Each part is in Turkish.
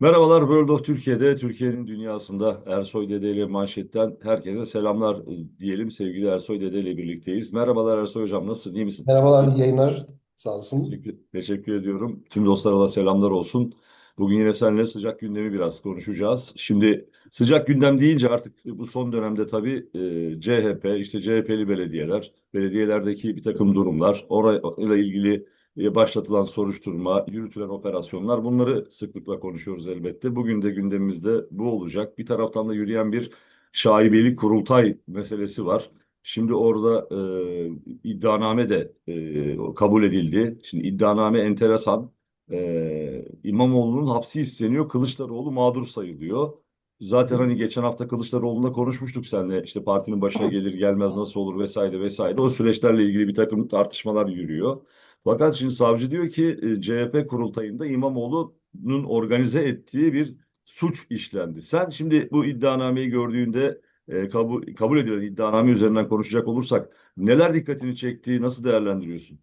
Merhabalar World of Türkiye'de, Türkiye'nin dünyasında Ersoy Dede ile manşetten herkese selamlar e, diyelim. Sevgili Ersoy Dede ile birlikteyiz. Merhabalar Ersoy Hocam, nasılsın, iyi misin? Merhabalar, iyi yayınlar. Sağ olasın. Teşekkür, teşekkür ediyorum. Tüm dostlara da selamlar olsun. Bugün yine seninle sıcak gündemi biraz konuşacağız. Şimdi sıcak gündem deyince artık bu son dönemde tabii e, CHP, işte CHP'li belediyeler, belediyelerdeki bir takım durumlar, orayla ilgili başlatılan soruşturma, yürütülen operasyonlar bunları sıklıkla konuşuyoruz elbette. Bugün de gündemimizde bu olacak. Bir taraftan da yürüyen bir şaibeli kurultay meselesi var. Şimdi orada e, iddianame de e, kabul edildi. Şimdi iddianame enteresan. E, İmamoğlu'nun hapsi isteniyor. Kılıçdaroğlu mağdur sayılıyor. Zaten hani geçen hafta Kılıçdaroğlu'nda konuşmuştuk seninle. İşte partinin başına gelir gelmez nasıl olur vesaire vesaire. O süreçlerle ilgili bir takım tartışmalar yürüyor. Fakat şimdi savcı diyor ki e, CHP kurultayında İmamoğlu'nun organize ettiği bir suç işlendi. Sen şimdi bu iddianameyi gördüğünde e, kabul, kabul edilen iddianame üzerinden konuşacak olursak neler dikkatini çekti, nasıl değerlendiriyorsun?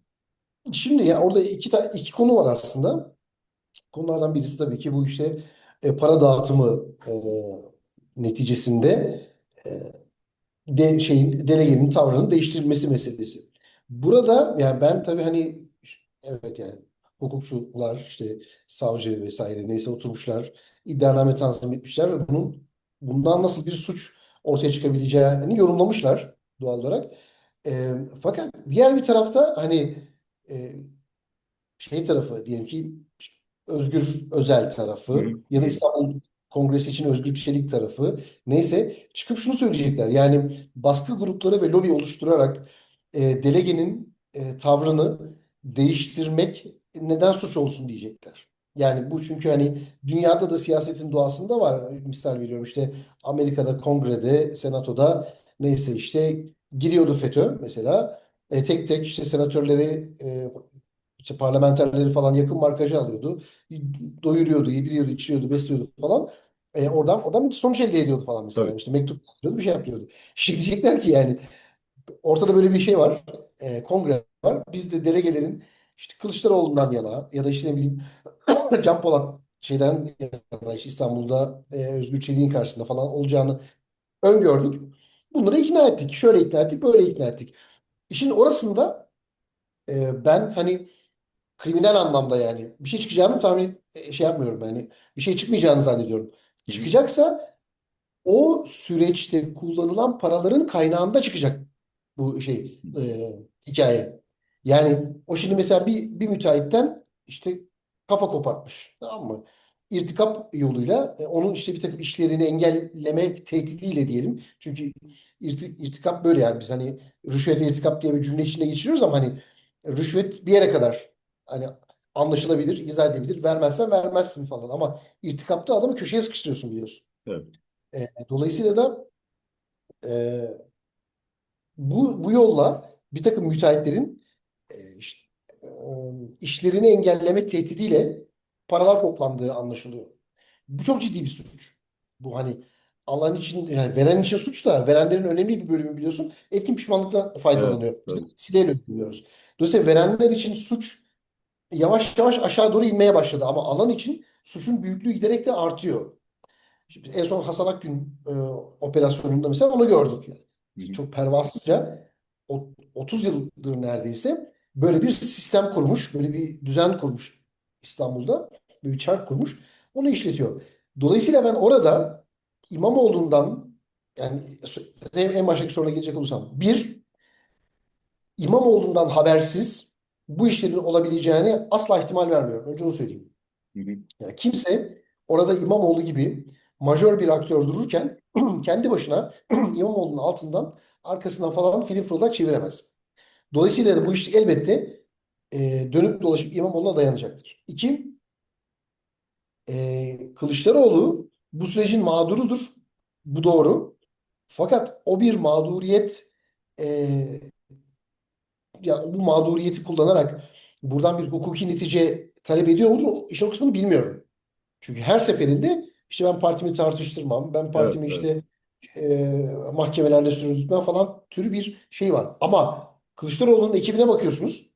Şimdi ya orada iki iki konu var aslında. Konulardan birisi tabii ki bu işte e, para dağıtımı e, neticesinde e, de şeyin delegenin tavrının değiştirilmesi meselesi. Burada yani ben tabii hani evet yani hukukçular işte savcı vesaire neyse oturmuşlar iddianame tanzim etmişler ve bunun bundan nasıl bir suç ortaya çıkabileceğini yorumlamışlar doğal olarak. E, fakat diğer bir tarafta hani e, şey tarafı diyelim ki Özgür Özel tarafı Hı ya da İstanbul Kongresi için Özgür Çelik tarafı neyse çıkıp şunu söyleyecekler. Yani baskı grupları ve lobi oluşturarak e, delegenin e, tavrını değiştirmek neden suç olsun diyecekler. Yani bu çünkü hani dünyada da siyasetin doğasında var. Misal veriyorum işte Amerika'da kongrede, senatoda neyse işte giriyordu FETÖ mesela. E, tek tek işte senatörleri e, işte parlamenterleri falan yakın markajı alıyordu. Doyuruyordu, yediriyordu, içiriyordu, besliyordu falan. E, oradan oradan bir sonuç elde ediyordu falan mesela. Tabii. İşte mektup yazıyordu, bir şey yapıyordu. Şimdi diyecekler ki yani ortada böyle bir şey var. E, kongre var. Biz de delegelerin işte Kılıçdaroğlu'ndan yana ya da işte ne bileyim Can Polat şeyden yana işte İstanbul'da e, Özgür Çelik'in karşısında falan olacağını öngördük. Bunları ikna ettik. Şöyle ikna ettik, böyle ikna ettik. İşin orasında e, ben hani kriminal anlamda yani bir şey çıkacağını tahmin e, şey yapmıyorum yani bir şey çıkmayacağını zannediyorum. Çıkacaksa o süreçte kullanılan paraların kaynağında çıkacak bu şey e, hikaye. Yani o şimdi mesela bir, bir müteahhitten işte kafa kopartmış. Tamam mı? İrtikap yoluyla e, onun işte bir takım işlerini engelleme tehdidiyle diyelim. Çünkü irti, irtikap böyle yani biz hani rüşvet ve irtikap diye bir cümle içinde geçiriyoruz ama hani rüşvet bir yere kadar hani anlaşılabilir, izah edebilir. Vermezsen vermezsin falan ama irtikapta adamı köşeye sıkıştırıyorsun biliyorsun. Evet. E, dolayısıyla da e, bu, bu yolla bir takım müteahhitlerin işlerini engelleme tehdidiyle paralar toplandığı anlaşılıyor. Bu çok ciddi bir suç. Bu hani alan için yani veren için suç da verenlerin önemli bir bölümü biliyorsun etkin pişmanlıktan Evet, faydalanıyor. Biz de. Dolayısıyla verenler için suç yavaş yavaş aşağı doğru inmeye başladı ama alan için suçun büyüklüğü giderek de artıyor. Şimdi en son Hasan Akgün e, operasyonunda mesela onu gördük. Yani. Hı hı. Çok pervasızca o- 30 yıldır neredeyse böyle bir sistem kurmuş, böyle bir düzen kurmuş İstanbul'da. Böyle bir çark kurmuş. Onu işletiyor. Dolayısıyla ben orada İmamoğlu'ndan yani en, baştaki soruna gelecek olursam bir İmamoğlu'ndan habersiz bu işlerin olabileceğini asla ihtimal vermiyorum. Önce onu söyleyeyim. Hı hı. Yani kimse orada İmamoğlu gibi majör bir aktör dururken kendi başına İmamoğlu'nun altından arkasından falan film fırlak çeviremez. Dolayısıyla da bu iş elbette e, dönüp dolaşıp İmamoğlu'na dayanacaktır. İki, e, Kılıçdaroğlu bu sürecin mağdurudur. Bu doğru. Fakat o bir mağduriyet e, ya bu mağduriyeti kullanarak buradan bir hukuki netice talep ediyor mudur? O- İşin o kısmını bilmiyorum. Çünkü her seferinde işte ben partimi tartıştırmam, ben Evet, partimi evet. işte e, mahkemelerde sürdürtmem falan türü bir şey var. Ama Kılıçdaroğlu'nun ekibine bakıyorsunuz.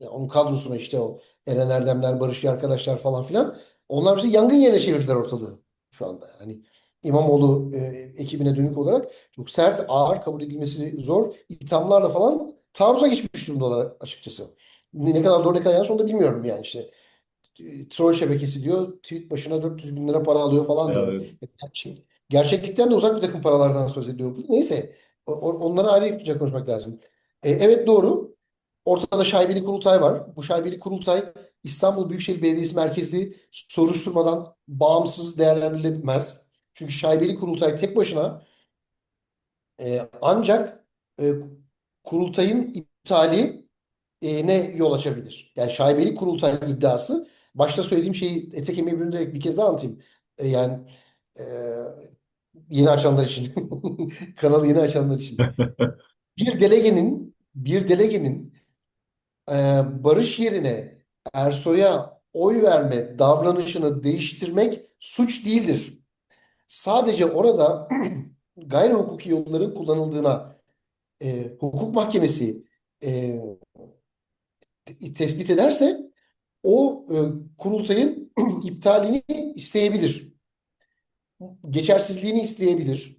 Ya onun kadrosuna işte o Eren Erdemler, Barış arkadaşlar falan filan. Onlar bizi yangın yerine çevirdiler ortalığı şu anda. Hani İmamoğlu e, ekibine dönük olarak çok sert, ağır kabul edilmesi zor ithamlarla falan taarruza geçmiş durumdalar açıkçası. Ne, kadar doğru ne kadar yanlış onu da bilmiyorum yani işte. E, Troll şebekesi diyor, tweet başına 400 bin lira para alıyor falan diyor. Evet. Gerçek, gerçeklikten de uzak bir takım paralardan söz ediyor. Neyse, o- o- onları ayrıca konuşmak lazım. E, evet doğru. Ortada şaibeli kurultay var. Bu şaibeli kurultay İstanbul Büyükşehir Belediyesi merkezli soruşturmadan bağımsız değerlendirilemez. Çünkü şaibeli kurultay tek başına e, ancak e, kurultayın iptali e, ne yol açabilir? Yani şaibeli kurultay iddiası başta söylediğim şeyi ete kemiğe bürünerek bir kez daha anlatayım. E, yani e, yeni açanlar için kanalı yeni açanlar için bir delegenin bir delegenin e, Barış yerine Ersoy'a oy verme davranışını değiştirmek suç değildir. Sadece orada gayri hukuki yolların kullanıldığına e, hukuk mahkemesi e, te- tespit ederse o e, kurultayın iptalini isteyebilir. Geçersizliğini isteyebilir.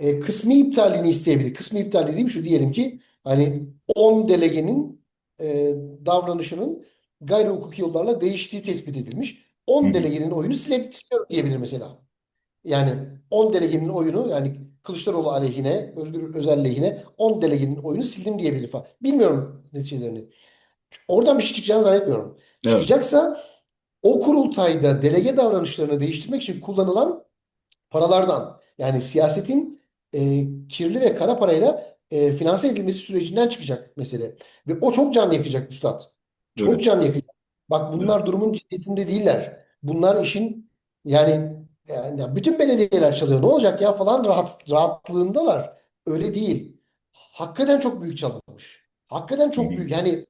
E, kısmi iptalini isteyebilir. Kısmi iptal dediğim şu diyelim ki hani 10 delegenin e, davranışının gayri hukuki yollarla değiştiği tespit edilmiş. Hı 10 hı. delegenin oyunu silmek istiyorum diyebilir mesela. Yani 10 delegenin oyunu yani Kılıçdaroğlu aleyhine, Özgür Özel lehine 10 delegenin oyunu sildim diyebilir falan. Bilmiyorum neticelerini. Oradan bir şey çıkacağını zannetmiyorum. Evet. Çıkacaksa o kurultayda delege davranışlarını değiştirmek için kullanılan paralardan yani siyasetin e, kirli ve kara parayla e, finanse edilmesi sürecinden çıkacak mesele. Ve o çok can yakacak üstad. Çok Evet. can yakacak. Bak Evet. bunlar durumun ciddiyetinde değiller. Bunlar işin yani, yani bütün belediyeler çalıyor. Ne olacak ya falan rahat, rahatlığındalar. Öyle değil. Hakikaten çok büyük çalınmış. Hakikaten çok büyük. Yani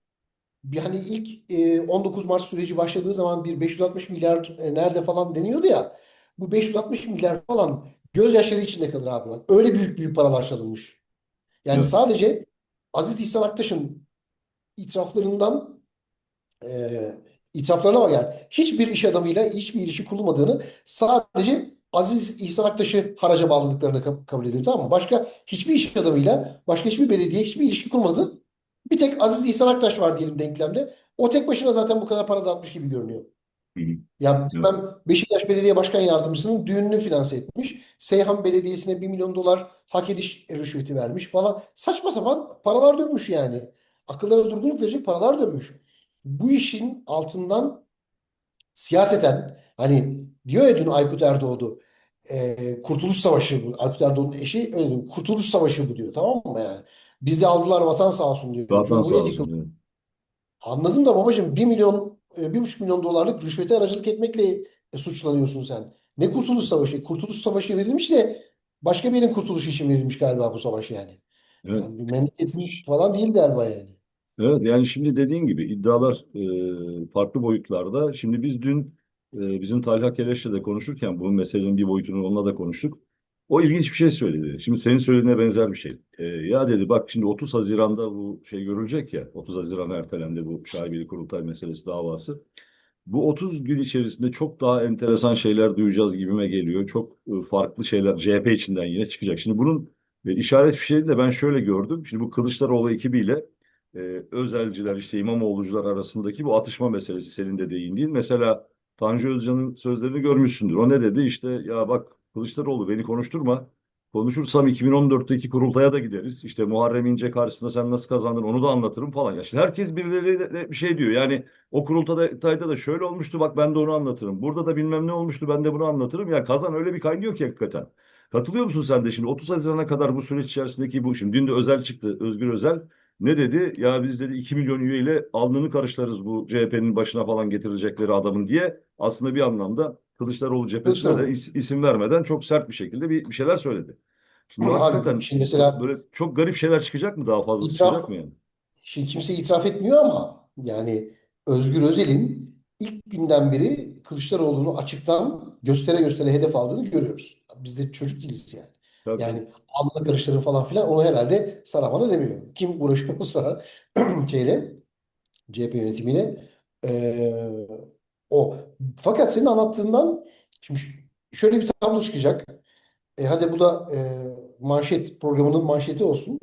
hani ilk e, 19 Mart süreci başladığı zaman bir 560 milyar e, nerede falan deniyordu ya. Bu 560 milyar falan gözyaşları içinde kalır abi bak. Öyle büyük büyük paralar çalınmış. Yani Evet. sadece Aziz İhsan Aktaş'ın itiraflarından e, itiraflarına bak yani hiçbir iş adamıyla hiçbir ilişki kurulmadığını sadece Aziz İhsan Aktaş'ı haraca bağladıklarını kab- kabul ediyor tamam mı? Başka hiçbir iş adamıyla başka hiçbir belediye hiçbir ilişki kurmadı. Bir tek Aziz İhsan Aktaş var diyelim denklemde. O tek başına zaten bu kadar para dağıtmış gibi görünüyor. Hı hı. Ya Evet. ben Beşiktaş Belediye Başkan Yardımcısının düğününü finanse etmiş. Seyhan Belediyesi'ne 1 milyon dolar hak ediş rüşveti vermiş falan. Saçma sapan paralar dönmüş yani. Akıllara durgunluk verecek paralar dönmüş. Bu işin altından siyaseten hani diyor ya dün Aykut Erdoğdu e, Kurtuluş Savaşı bu. Aykut Erdoğan'ın eşi öyle diyor. Kurtuluş Savaşı bu diyor tamam mı yani? Bizde aldılar vatan sağ olsun diyor. Vatan sağ Cumhuriyet olsun. yıkıldı. Evet. Anladım da babacığım 1 milyon, e, bir buçuk milyon dolarlık rüşvete aracılık etmekle e, suçlanıyorsun sen. Ne Kurtuluş Savaşı? Kurtuluş Savaşı verilmiş de başka birinin kurtuluşu için verilmiş galiba bu savaş yani. Evet. Yani bir memleketin falan değil galiba yani. Evet yani şimdi dediğin gibi iddialar e, farklı boyutlarda. Şimdi biz dün e, bizim Talha Keleş'le de konuşurken bu meselenin bir boyutunu onunla da konuştuk. O ilginç bir şey söyledi. Şimdi senin söylediğine benzer bir şey. E, ya dedi bak şimdi 30 Haziran'da bu şey görülecek ya. 30 Haziran ertelendi bu şaibeli kurultay meselesi davası. Bu 30 gün içerisinde çok daha enteresan şeyler duyacağız gibime geliyor. Çok e, farklı şeyler CHP içinden yine çıkacak. Şimdi bunun e, işaret fişeğini de ben şöyle gördüm. Şimdi bu Kılıçdaroğlu ekibiyle e, özelciler işte İmamoğlucular arasındaki bu atışma meselesi senin de değindiğin. Mesela Tanju Özcan'ın sözlerini görmüşsündür. O ne dedi? İşte ya bak Kılıçdaroğlu beni konuşturma. Konuşursam 2014'teki kurultaya da gideriz. İşte Muharrem İnce karşısında sen nasıl kazandın onu da anlatırım falan. Ya şimdi herkes birileri bir şey diyor. Yani o kurultayda da şöyle olmuştu bak ben de onu anlatırım. Burada da bilmem ne olmuştu ben de bunu anlatırım. Ya kazan öyle bir kaynıyor ki hakikaten. Katılıyor musun sen de şimdi 30 Haziran'a kadar bu süreç içerisindeki bu şimdi dün de Özel çıktı Özgür Özel ne dedi? Ya biz dedi 2 milyon üyeyle alnını karışlarız bu CHP'nin başına falan getirecekleri adamın diye aslında bir anlamda Kılıçdaroğlu cephesine de is- isim vermeden çok sert bir şekilde bir, bir şeyler söyledi. Şimdi Abi hakikaten şimdi mesela böyle çok garip şeyler çıkacak mı daha fazla itiraf çıkacak mı yani? Şimdi kimse itiraf etmiyor ama yani Özgür Özel'in ilk günden beri Kılıçdaroğlu'nu açıktan göstere göstere hedef aldığını görüyoruz. Biz de çocuk değiliz yani. Tabii. Yani alnına karıştırın falan filan onu herhalde sana bana demiyor. Kim uğraşıyorsa şeyle CHP yönetimiyle eee, O. Fakat senin anlattığından şimdi şöyle bir tablo çıkacak. E, hadi bu da e, manşet programının manşeti olsun.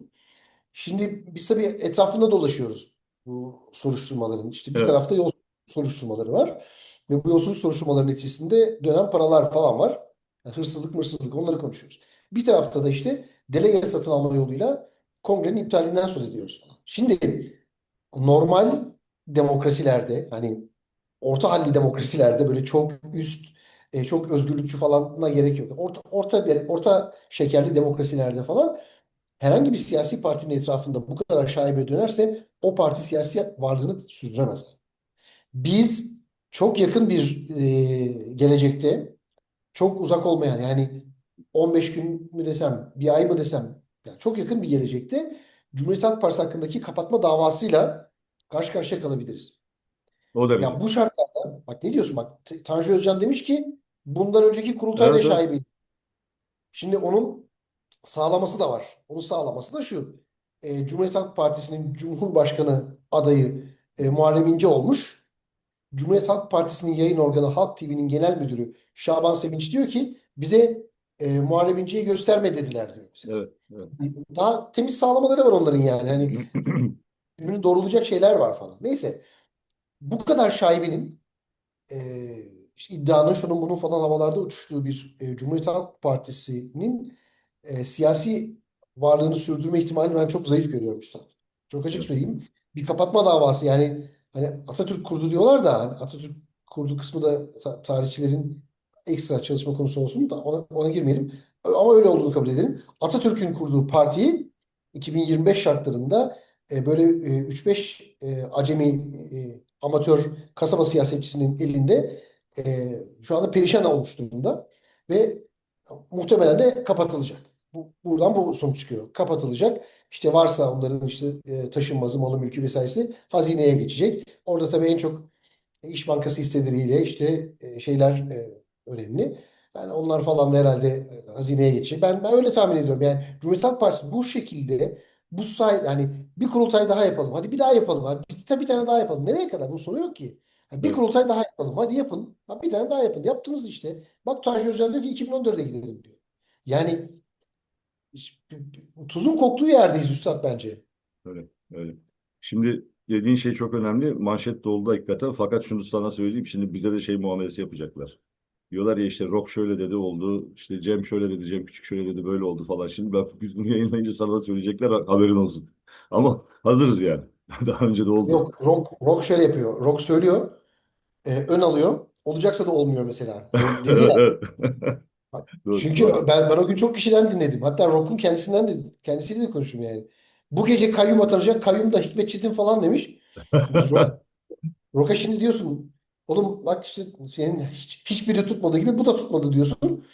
Şimdi biz tabii etrafında dolaşıyoruz bu soruşturmaların. İşte bir Evet. tarafta yol soruşturmaları var. Ve bu yolsuzluk soruşturmaların neticesinde dönen paralar falan var. Yani hırsızlık, mırsızlık onları konuşuyoruz. Bir tarafta da işte delege satın alma yoluyla kongrenin iptalinden söz ediyoruz falan. Şimdi normal demokrasilerde hani orta halli demokrasilerde böyle çok üst e, çok özgürlükçü falana gerek yok. Orta orta orta şekerli demokrasilerde falan herhangi bir siyasi partinin etrafında bu kadar şaibe dönerse o parti siyasi varlığını sürdüremez. Biz çok yakın bir e, gelecekte çok uzak olmayan yani 15 gün mü desem bir ay mı desem yani çok yakın bir gelecekte Cumhuriyet Halk Partisi hakkındaki kapatma davasıyla karşı karşıya kalabiliriz. O derece. Ya bu şartlarda bak ne diyorsun bak Tanju Özcan demiş ki bundan önceki kurultayda Evet, şaibeydi. Şimdi onun sağlaması da var. Onu sağlaması da şu. E, Cumhuriyet Halk Partisi'nin Cumhurbaşkanı adayı e, Muharrem İnce olmuş. Cumhuriyet Halk Partisi'nin yayın organı Halk TV'nin genel müdürü Şaban Sevinç diyor ki bize e, Muharrem İnce'yi gösterme dediler diyor mesela. Evet, evet. Daha temiz sağlamaları var onların yani. Hani birbirini doğrulayacak şeyler var falan. Neyse. Bu kadar şaibenin e, işte iddianın şunun bunun falan havalarda uçuştuğu bir e, Cumhuriyet Halk Partisi'nin e, siyasi varlığını sürdürme ihtimalini ben çok zayıf görüyorum üstad. Çok açık söyleyeyim. Bir kapatma davası yani hani Atatürk kurdu diyorlar da hani Atatürk kurdu kısmı da ta- tarihçilerin ekstra çalışma konusu olsun da ona, ona girmeyelim. Ama öyle olduğunu kabul edelim. Atatürk'ün kurduğu partiyi 2025 şartlarında e, böyle e, 3-5 e, acemi e, amatör kasaba siyasetçisinin elinde e, şu anda perişan olmuş durumda ve muhtemelen de kapatılacak. Bu, buradan bu sonuç çıkıyor. Kapatılacak. İşte varsa onların işte e, taşınmazı, malı, mülkü vesairesi hazineye geçecek. Orada tabii en çok İş Bankası hisseleriyle işte e, şeyler e, önemli. Yani onlar falan da herhalde e, hazineye geçecek. Ben, ben öyle tahmin ediyorum. Yani Cumhuriyet Halk Partisi bu şekilde bu say yani bir kurultay daha yapalım. Hadi bir daha yapalım. Hadi bir, bir tane daha yapalım. Nereye kadar? Bu sonu yok ki. Ha, bir kurultay daha yapalım. Hadi yapın. Ha, bir tane daha yapın. Yaptınız işte. Bak Tanju Özcan diyor ki 2014'e gidelim diyor. Yani tuzun koktuğu yerdeyiz üstad bence. Öyle, öyle. Şimdi dediğin şey çok önemli. Manşet de oldu hakikaten. Fakat şunu sana söyleyeyim. Şimdi bize de şey muamelesi yapacaklar. Diyorlar ya işte Rock şöyle dedi oldu. işte Cem şöyle dedi. Cem Küçük şöyle dedi böyle oldu falan. Şimdi ben, biz bunu yayınlayınca sana da söyleyecekler haberin olsun. Ama hazırız yani. Daha önce de oldu. Yok rock, rock şöyle yapıyor. Rock söylüyor. e, ön alıyor. Olacaksa da olmuyor mesela. De- dedi ya. Evet. Doğru, Çünkü ben, ben o gün çok kişiden dinledim. Hatta Rock'un kendisinden de kendisiyle de konuştum yani. Bu gece kayyum atanacak. Kayyum da Hikmet Çetin falan demiş. Rock, Rock'a şimdi diyorsun oğlum bak işte senin hiç, hiçbiri tutmadığı gibi bu da tutmadı diyorsun.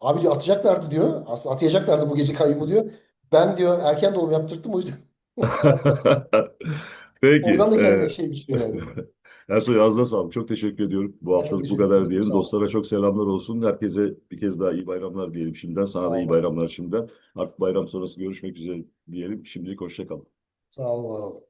Abi diyor atacaklardı diyor. Aslında atayacaklardı bu gece kayyumu diyor. Ben diyor erken doğum yaptırttım o yüzden. Peki. Oradan da kendine e, şey biçiyor yani. Ersoy ağzına sağlık. Çok teşekkür ediyorum. Bu haftalık bu teşekkür kadar ederim. diyelim. Sağ ol. Dostlara çok selamlar olsun. Herkese bir kez daha iyi bayramlar diyelim şimdiden. Sana Sağ da iyi bayramlar şimdiden. Artık bayram sonrası görüşmek üzere diyelim. Şimdilik hoşça kalın. Sağ ol var ol.